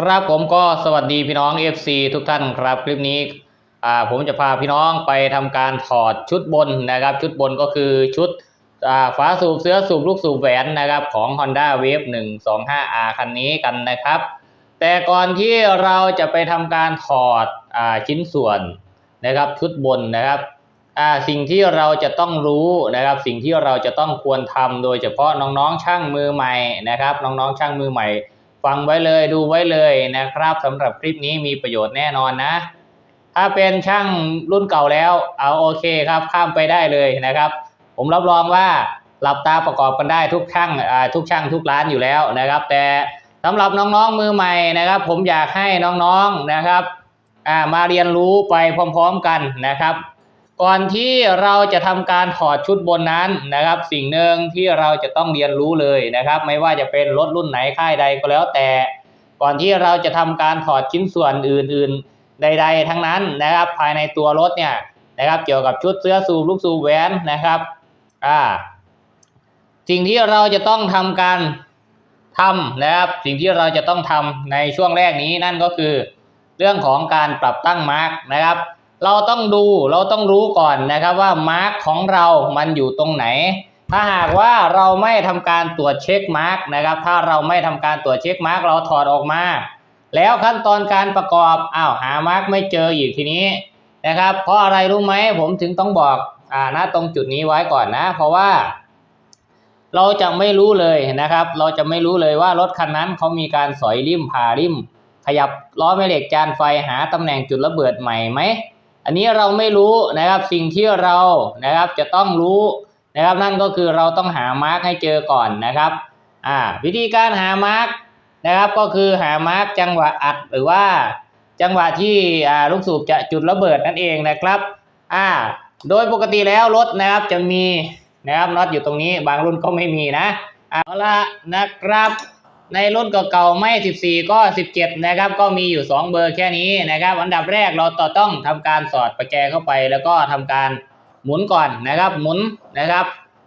ครับผมก็สวัสดีพี่น้อง FC ทุกท่านครับ คลิปนี้อ่าผมจะพาพี่น้องไปทำการถอดชุดบนนะครับ ชุดบนก็คือชุดอ่าฝาสูบเสื้อสูบลูกสูบแหวนนะครับของ Honda Wave 125R คันนี้กันนะครับ แต่ก่อนที่เราจะไปทำการถอดอ่าชิ้นส่วนนะครับ ชุดบนนะครับอ่าสิ่งที่เราจะต้องรู้นะครับ สิ่งที่เราจะต้องควรทำโดยเฉพาะน้องๆช่างมือใหม่นะครับ น้องๆช่างมือใหม่ ฟังไว้เลยดูไว้เลยนะครับสำหรับคลิปนี้มีประโยชน์แน่นอนนะ ถ้าเป็นช่างรุ่นเก่าแล้วเอาโอเคครับข้ามไปได้เลยนะครับ ผมรับรองว่าหลับตาประกอบกันได้ทุกช่างทุกช่างทุกร้านอยู่แล้วนะครับ แต่สำหรับน้องๆมือใหม่นะครับ ผมอยากให้น้องๆนะครับมาเรียนรู้ไปพร้อม ๆ กันนะครับ ก่อนที่เราจะทำการถอดชุดบนนั้นนะครับ สิ่งหนึ่งที่เราจะต้องเรียนรู้เลยนะครับ ไม่ว่าจะเป็นรถรุ่นไหนค่ายใดก็แล้วแต่ ก่อนที่เราจะทำการถอดชิ้นส่วนอื่น ๆ ใด ๆ ทั้งนั้นนะครับ ภายในตัวรถเนี่ยนะครับ เกี่ยวกับชุดเสื้อสูบลูกสูบแหวนนะครับอ่าสิ่งที่เราจะต้องทำการทำนะครับ สิ่งที่เราจะต้องทำในช่วงแรกนี้นั่นก็คือ เรื่องของการปรับตั้งมาร์กนะครับ เราต้องดูเราต้องรู้ก่อนนะครับว่ามาร์กของเรามันอยู่ตรงไหน ถ้าหากว่าเราไม่ทำการตรวจเช็คมาร์กนะครับ ถ้าเราไม่ทำการตรวจเช็คมาร์กเราถอดออกมา แล้วขั้นตอนการประกอบอ้าวหามาร์กไม่เจออีกทีนี้นะครับ เพราะอะไรรู้ไหมผมถึงต้องบอกอ่าณตรงจุดนี้ไว้ก่อนนะ เพราะว่า เราจะไม่รู้เลยนะครับ เราจะไม่รู้เลยว่ารถคันนั้นเขามีการสอยริมผ่าริม ขยับล้อแม่เหล็กจานไฟหาตำแหน่งจุดระเบิดใหม่ไหม อันนี้เราไม่รู้นะครับสิ่งที่เรานะครับจะต้องรู้นะครับนั่นก็คือเราต้องหามาร์กให้เจอก่อนนะครับอ่าวิธีการหามาร์กนะครับก็คือหามาร์กจังหวะอัดหรือว่าจังหวะที่อ่าลูกสูบจะจุดระเบิดนั่นเองนะครับอ่าโดยปกติแล้วรถนะครับจะมีนะครับน็อตอยู่ตรงนี้บางรุ่นก็ไม่มีนะเอาละนะครับ ในรุ่นเก่าๆไม่ 14 ก็ 17 นะครับ ก็มีอยู่ 2 เบอร์แค่นี้นะครับ อันดับแรกเราต่อต้องทำการสอดประแจเข้าไป แล้วก็ทำการหมุนก่อนนะครับ หมุนนะครับ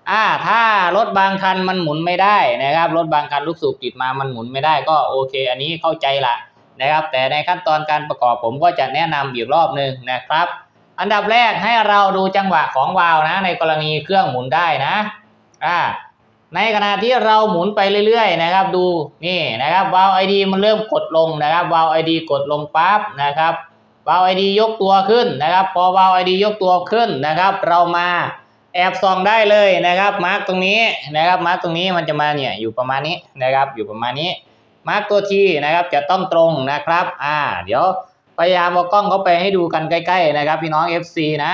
อ่าถ้ารถบางคันมันหมุนไม่ได้นะครับ รถบางคันลูกสูบติดมามันหมุนไม่ได้ก็โอเค อันนี้เข้าใจละนะครับ แต่ในขั้นตอนการประกอบผมก็จะแนะนำอีกรอบหนึ่งนะครับ อันดับแรกให้เราดูจังหวะของวาล์วนะ ในกรณีเครื่องหมุนได้นะอ่า ในขณะที่เราหมุนไปเรื่อยๆนะครับ ดูนี่นะครับวาล์วไอดีมันเริ่มกดลงนะครับวาล์วไอดีกดลงปั๊บนะครับวาล์วไอดียกตัวขึ้นนะครับ พอวาล์วไอดียกตัวขึ้นนะครับ เรามาแอบส่องได้เลยนะครับ มาร์กตรงนี้นะครับ มาร์กตรงนี้มันจะมาเนี่ยอยู่ประมาณนี้นะครับ อยู่ประมาณนี้ มาร์กตัวทีนะครับจะต้องตรงนะครับ อ่า เดี๋ยวพยายามเอากล้องเข้าไปให้ดูกันใกล้ ๆ นะครับ พี่น้อง FC นะ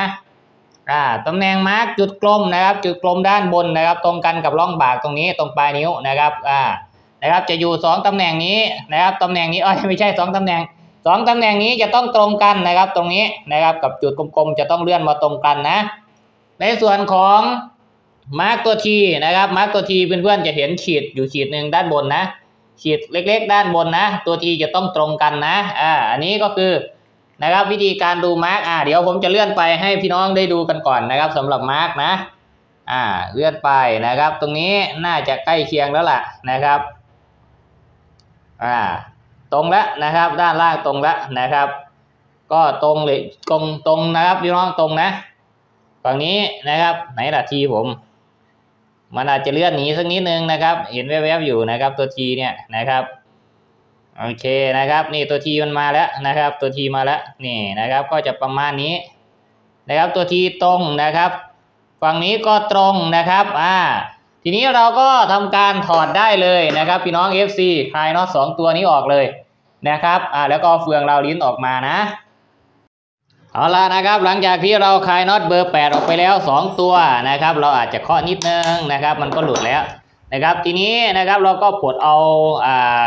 อ่าตำแหน่งมาร์กจุดกลมนะครับ จุดกลมด้านบนนะครับ ตรงกันกับร่องบากตรงนี้ตรงปลายนิ้วนะครับอ่านะครับ จะอยู่สองตำแหน่งนี้นะครับตำแหน่งนี้เอ้ยไม่ใช่สองตำแหน่งสองตำแหน่งนี้จะต้องตรงกันนะครับ ตรงนี้นะครับ กับจุดกลมๆจะต้องเลื่อนมาตรงกันนะ ในส่วนของมาร์กตัวทีนะครับ มาร์กตัวทีเพื่อนๆจะเห็นขีดอยู่ขีดหนึ่งด้านบนนะขีดเล็ก ๆ ด้านบนนะ ตัวทีจะต้องตรงกันนะอ่าอันนี้ก็คือ นะครับ วิธีการดูมาร์กอ่าเดี๋ยวผมจะเลื่อนไปให้พี่น้องได้ดูกันก่อนนะครับสำหรับมาร์กนะอ่าเลื่อนไปนะครับ ตรงนี้น่าจะใกล้เคียงแล้วล่ะนะครับอ่าตรงแล้วนะครับ ด้านล่างตรงแล้วนะครับ ก็ตรงเลยตรงตรงนะครับพี่น้องตรงนะฝั่งนี้นะครับ ไหนล่ะทีผม มันอาจจะเลื่อนหนีสักนิดนึงนะครับ เห็นแวบๆอยู่นะครับ ตัวทีเนี่ยนะครับ โอเคนะครับ นี่ตัวทีมันมาแล้วนะครับ ตัวทีมาแล้วนี่นะครับ ก็จะประมาณนี้นะครับ ตัวทีตรงนะครับ ฝั่งนี้ก็ตรงนะครับอ่าทีนี้เราก็ทำการถอดได้เลยนะครับ พี่น้อง FC คลายน็อตสองตัวนี้ออกเลยนะครับอ่าแล้วก็เฟืองเราลิ้นออกมานะเอาละนะครับหลังจากที่เราคลายน็อตเบอร์ 8 ออกไปแล้ว 2 ตัวนะครับ เราอาจจะเคาะนิดนึงนะครับ มันก็หลุดแล้วนะครับ ทีนี้นะครับเราก็ปลดเอาอ่า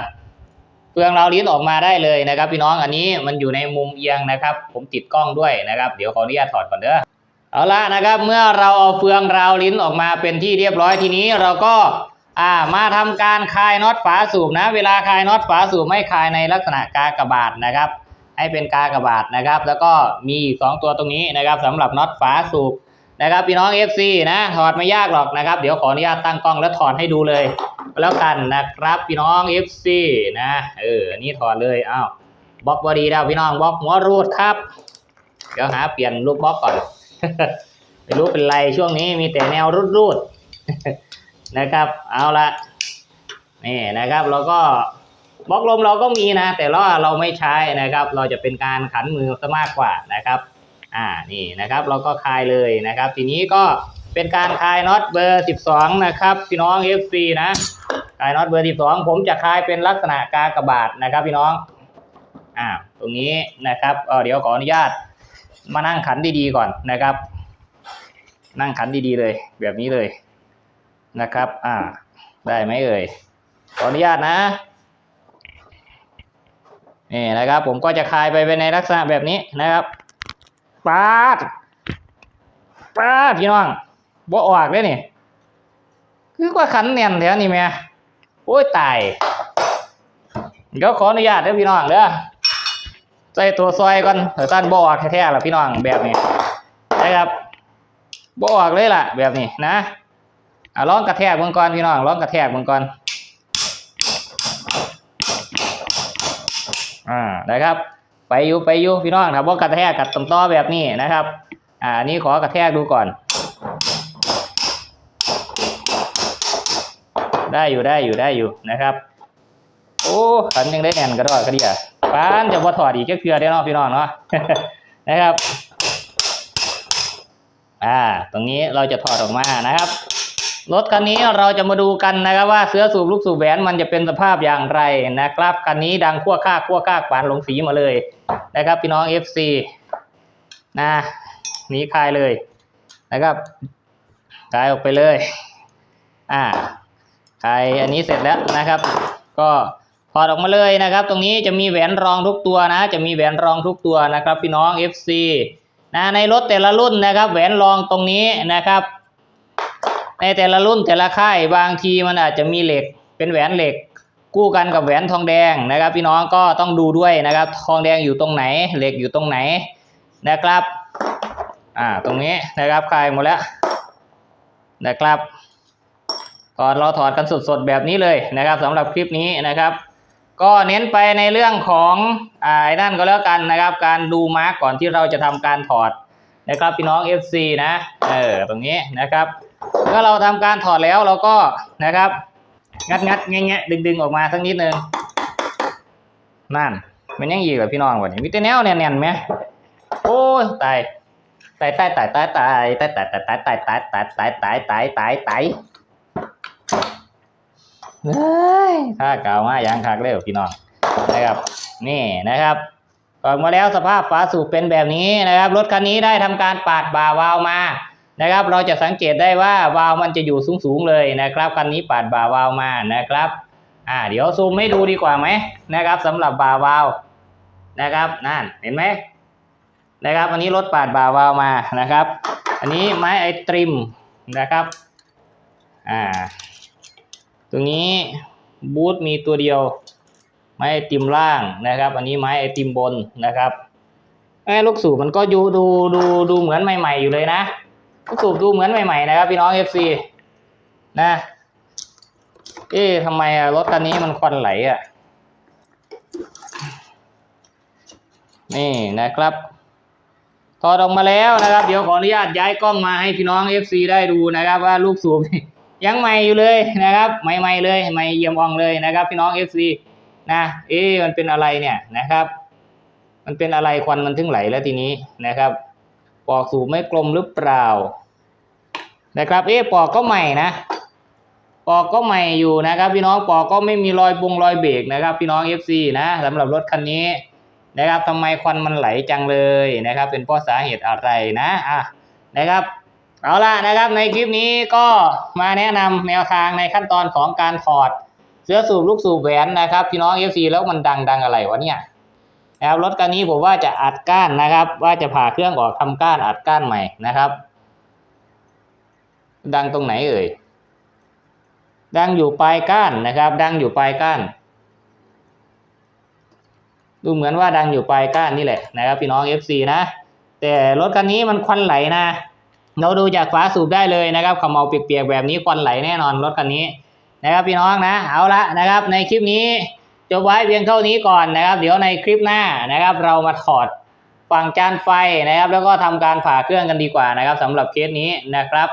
เฟืองราวลิ้นออกมาได้เลยนะครับ พี่น้องอันนี้มันอยู่ในมุมเอียงนะครับ ผมติดกล้องด้วยนะครับ เดี๋ยวขออนุญาตถอดก่อนเด้อเอาละนะครับ เมื่อเราเอาเฟืองราวลิ้นออกมาเป็นที่เรียบร้อยทีนี้เราก็อ่ามาทำการคลายน็อตฝาสูบนะ เวลาคลายน็อตฝาสูบไม่คลายในลักษณะกากระบาทนะครับ ให้เป็นกากระบาทนะครับ แล้วก็มีสองตัวตรงนี้นะครับสำหรับน็อตฝาสูบ นะครับพี่น้อง FC นะถอดไม่ยากหรอกนะครับ เดี๋ยวขออนุญาตตั้งกล้องแล้วถอดให้ดูเลยแล้วกันนะครับพี่น้อง FC นะเอออันนี้ถอดเลยอ้าวบล็อกบอดีแล้วพี่น้องบล็อกหัวรูดครับ เดี๋ยวหาเปลี่ยนลูกบล็อกก่อนไม่รู้เป็นไรช่วงนี้มีแต่แนวรูดๆนะครับ เอาละนี่นะครับเราก็บล็อกลมเราก็มีนะ แต่ว่าเราไม่ใช้นะครับ เราจะเป็นการขันมือซะมากกว่านะครับ อ่านี่นะครับเราก็คลายเลยนะครับ ทีนี้ก็เป็นการคลายน็อตเบอร์ 12 นะครับพี่น้อง FC นะคลายน็อตเบอร์ 12 ผมจะคลายเป็นลักษณะกากบาทนะครับพี่น้องอ่าตรงนี้นะครับเเดี๋ยวขออนุญาตมานั่งขันดีๆก่อนนะครับ นั่งขันดีๆเลย แบบนี้เลยนะครับ อ่า ได้ไหมเอ่ยขออนุญาตนะนี่นะครับ ผมก็จะคลายไปไปในลักษณะแบบนี้นะครับ ปาดปาดพี่น้องบ่ออกเลยนี่ คือว่าขันแน่นแถวนี้แม่โอ้ยตายเดี๋ยวขออนุญาตเด้อพี่น้องเด้อใส่ตัวซอยก่อนเดี๋ยวตั้นบออกแท้ๆล่ะพี่น้องแบบนี้นะครับบ่ออกเลยล่ะ แบบนี้นะอะลองกระแทกเบิ่งก่อนพี่น้องลองกระแทกเบิ่งก่อนอ่านะครับ ไปอยู่ไปอยู่พี่น้องถ้าบ่กระแทกกับตำต้อแบบนี้นะครับ อ่านนี้ขอกระแทกดูก่อน ได้อยู่ได้อยู่ได้อยู่นะครับ โอ้ขันยังได้แน่นกระดอกกระเดียปานจะบ่ถอดอีกแค่เพียได้เนาะพี่น้องเนาะนะครับ อ่า ตรงนี้เราจะถอดออกมานะครับ รถคันนี้เราจะมาดูกันนะครับว่าเสื้อสูบลูกสูบแหวนมันจะเป็นสภาพอย่างไรนะครับคันนี้ดังขั้วค่าขั้วค่าปานลงสีมาเลยนะครับ พี่น้อง FC นะหนีคายเลยนะครับคายออกไปเลย อ่าคายอันนี้เสร็จแล้วนะครับ ก็ถอดออกมาเลยนะครับ ตรงนี้จะมีแหวนรองทุกตัวนะ จะมีแหวนรองทุกตัวนะครับ พี่น้อง FC นะในรถแต่ละรุ่นนะครับ แหวนรองตรงนี้นะครับ ในแต่ละรุ่นแต่ละค่ายบางทีมันอาจจะมีเหล็กเป็นแหวนเหล็ก กู้กันกับแหวนทองแดงนะครับ พี่น้องก็ต้องดูด้วยนะครับ ทองแดงอยู่ตรงไหน เหล็กอยู่ตรงไหนนะครับอ่าตรงนี้นะครับคลายหมดแล้วนะครับถอดเราถอดกันสดๆแบบนี้เลยนะครับสำหรับคลิปนี้นะครับ ก็เน้นไปในเรื่องของอ่าไอ้นั่นก็แล้วกันนะครับ การดูมาร์กก่อนที่เราจะทำการถอดนะครับพี่น้อง FC นะเออตรงนี้นะครับ เมื่อเราทำการถอดแล้วเราก็นะครับ งัดงัดแงะแงะดึงดึงออกมาสักนิดนึงนั่นมันยังยีกับพี่น้องกว่านี้มีแต่แนวแน่นๆไหมโอ้ยตายตายตายตายตายตายตายตายตายตายตายตายตายตายตายตายตายเฮ้ยถ้าเก่ามาอย่างคักเร็วพี่น้องนะครับ นี่นะครับออกมาแล้วสภาพฝาสูบเป็นแบบนี้นะครับ รถคันนี้ได้ทำการปาดบ่าวาวมา นะครับ เราจะสังเกตได้ว่าวาล์วมันจะอยู่สูงๆเลยนะครับคันนี้ปาดบ่าวาล์วมานะครับ อ่า เดี๋ยวซูมให้ดูดีกว่าไหมนะครับสำหรับบ่าวาล์วนะครับนั่นเห็นไหมนะครับ อันนี้รถปาดบ่าวาล์วมานะครับ อันนี้ไม้ไอตริมนะครับอ่าตรงนี้บูทมีตัวเดียว ไม้ไอติมล่างนะครับ อันนี้ไม้ไอติมบนนะครับไอ้ลูกสูบมันก็อยู่ดูดูดูเหมือนใหม่ ๆอยู่เลยนะ ลูกสูบดูเหมือนใหม่ๆนะครับพี่น้องเอฟซีนะ เอ๊ะทำไมรถคันนี้มันควันไหลอะนี่นะครับถอดออกมาแล้วนะครับ เดี๋ยวขออนุญาตย้ายกล้องมาให้พี่น้องเอฟซีได้ดูนะครับ ว่าลูกสูบยังใหม่อยู่เลยนะครับ ใหม่ๆเลยใหม่เยี่ยมอ่องเลยนะครับ พี่น้องเอฟซีนะเอ๊ะมันเป็นอะไรเนี่ยนะครับ มันเป็นอะไรควันมันถึงไหลแล้วทีนี้นะครับ ปอกสูบไม่กลมหรือเปล่า นะครับ เอ๊ปอกก็ใหม่นะ ปอกก็ใหม่อยู่นะครับ พี่น้องปอกก็ไม่มีรอยบงรอยเบรกนะครับ พี่น้อง FC นะสำหรับรถคันนี้นะครับทำไมควันมันไหลจังเลยนะครับ เป็นเพราะสาเหตุอะไรนะอะนะครับเอาล่ะนะครับในคลิปนี้ก็มาแนะนำแนวทางในขั้นตอนของการถอดเสื้อสูบลูกสูบแหวนนะครับ พี่น้อง FC แล้วมันดังดังอะไรวะเนี่ย นะครับรถคันนี้ผมว่าจะอัดก้านนะครับ ว่าจะผ่าเครื่องออกทำก้านอัดก้านใหม่นะครับ ดังตรงไหนเอ่ยดังอยู่ปลายก้านนะครับ ดังอยู่ปลายก้าน ดูเหมือนว่าดังอยู่ปลายก้านนี่แหละนะครับ พี่น้อง FC นะ แต่รถคันนี้มันควันไหลนะ เราดูจากฝาสูบได้เลยนะครับขมเมาเปียกๆแบบนี้ควันไหลแน่นอนรถคันนี้นะครับพี่น้องนะ เอาละนะครับ ในคลิปนี้ จบไว้เพียงเท่านี้ก่อนนะครับ เดี๋ยวในคลิปหน้านะครับ เรามาถอดฝั่งจานไฟนะครับ แล้วก็ทำการผ่าเครื่องกันดีกว่านะครับสำหรับเคสนี้นะครับ